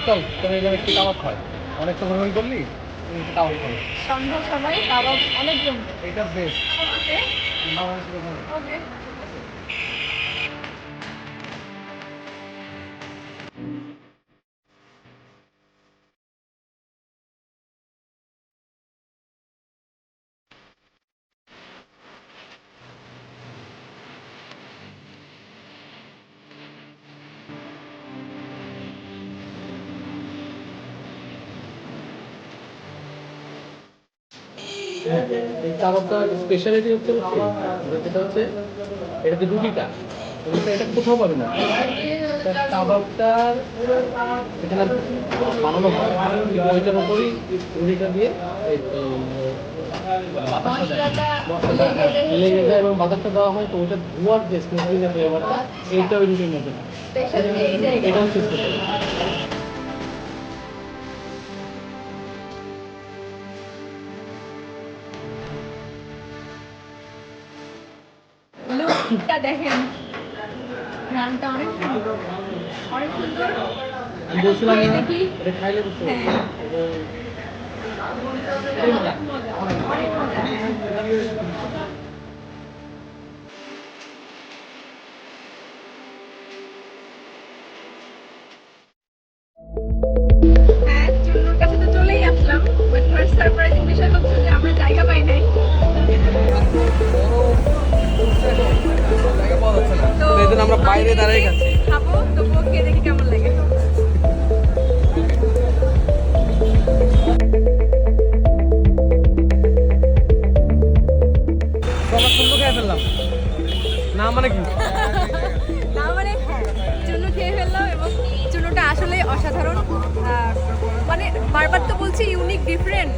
চল তোর এখানে একটু কাবাব খায় অনেক তো ভ্রমণ করলি কাবাব খাবি সন্ধ্যার সময় কাবাব অনেক জমবে এটা বেস্ট ওকে। এই কাবাবটার স্পেশালিটি হচ্ছে হচ্ছে যেটা হচ্ছে এটাতে রুটিটা এটা কোথাও পাবে না। কাবাবটার এখানে বানানো হয়। ওইটার উপরেই রুটিটা দিয়ে এই, এই, লেগে যায় এবং বাতাসটা দেওয়া হয় তো ওইটা ধোয়ার যে এর ফ্লেভারটা এইটা ওই রুটির মধ্যে। এই এটা হচ্ছে দেখেন। রানটা অনেক সুন্দর। অনেক সুন্দর। বলছিলাম দেখি খাইলে বুঝতে মজা। বাইরে দাঁড়িয়ে খাচ্ছি। খাব তবুও খেয়ে দেখি কেমন লাগে। আমরা সুন্দর খেয়ে ফেললাম। না মানে কি? না মানে হ্যাঁ খেয়ে ফেললাম এবং চুন্নুটা আসলে অসাধারণ। মানে বারবার তো বলছি ইউনিক ডিফারেন্ট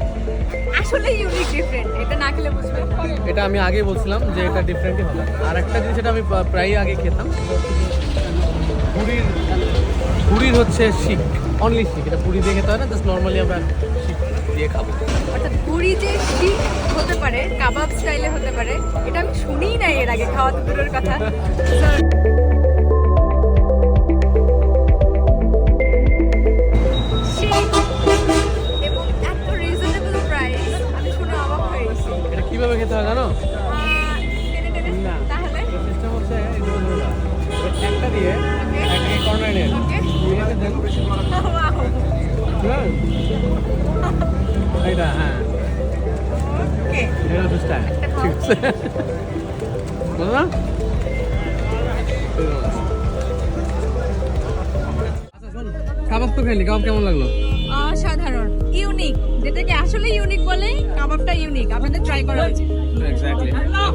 আসলে ইউনিক ডিফারেন্ট এটা না খেলে বুঝবেন এটা আমি আগে বলছিলাম যে এটা ডিফারেন্টই হবে। আর একটা জিনিস যেটা আমি প্রা- প্রায়ই আগে খেতাম পুরীর পুরীর হচ্ছে শিক অনলি শিক এটা পুরি দিয়ে খেতে হয় না জাস্ট নর্মালি আমরা শিক দিয়ে খাব। অর্থাৎ পুরি যে শিক হতে পারে কাবাব স্টাইলে হতে পারে এটা আমি শুনিই নাই এর আগে খাওয়া তো দূরের কথা। কীভাবে খেতে হয় জানো? না। সিস্টেম হচ্ছে একটা দিয়ে একটা কর্নার হ্যাঁ। হ্যাঁ এটা। ঠিক আছে আচ্ছা শোন কাবাব তো খেলি কাবাব কেমন লাগল? যেটাকে আসলে ইউনিক বলে কাবাবটা ইউনিক আপনাদের ট্রাই করা উচিত এক্স্যাক্টলি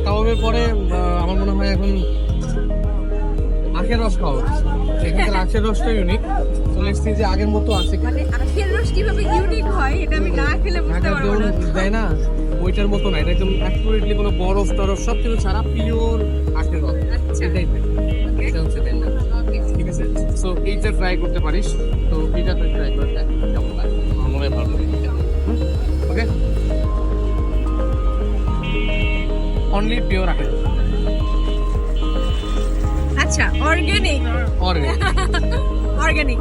কাবাবের পরে আমার মনে হয় এখন আখের রস খাওয়া। এখানকার আখের রসটা ইউনিক তো লেটস সি যে আগের মতো আছে মানে আখের রস কীভাবে ইউনিক হয় এটা আমি না খেলে বুঝতে পারব না। দেয় না ওইটার মতো না। এটা একদম অ্যাকুরেটলি কোনো বরফ টরফ সব কিছু ছাড়া পিওর আখের রস। আচ্ছা। এটাই এটা হচ্ছে না। ঠিক আছে? সো এইটা ট্রাই করতে পারিস। তো এইটা তুই ট্রাই করে দেখ কেমন লাগে। আমার ভালো ওকে অনলি পিওর আখের আচ্ছা অর্গানিক অর্গানিক অর্গানিক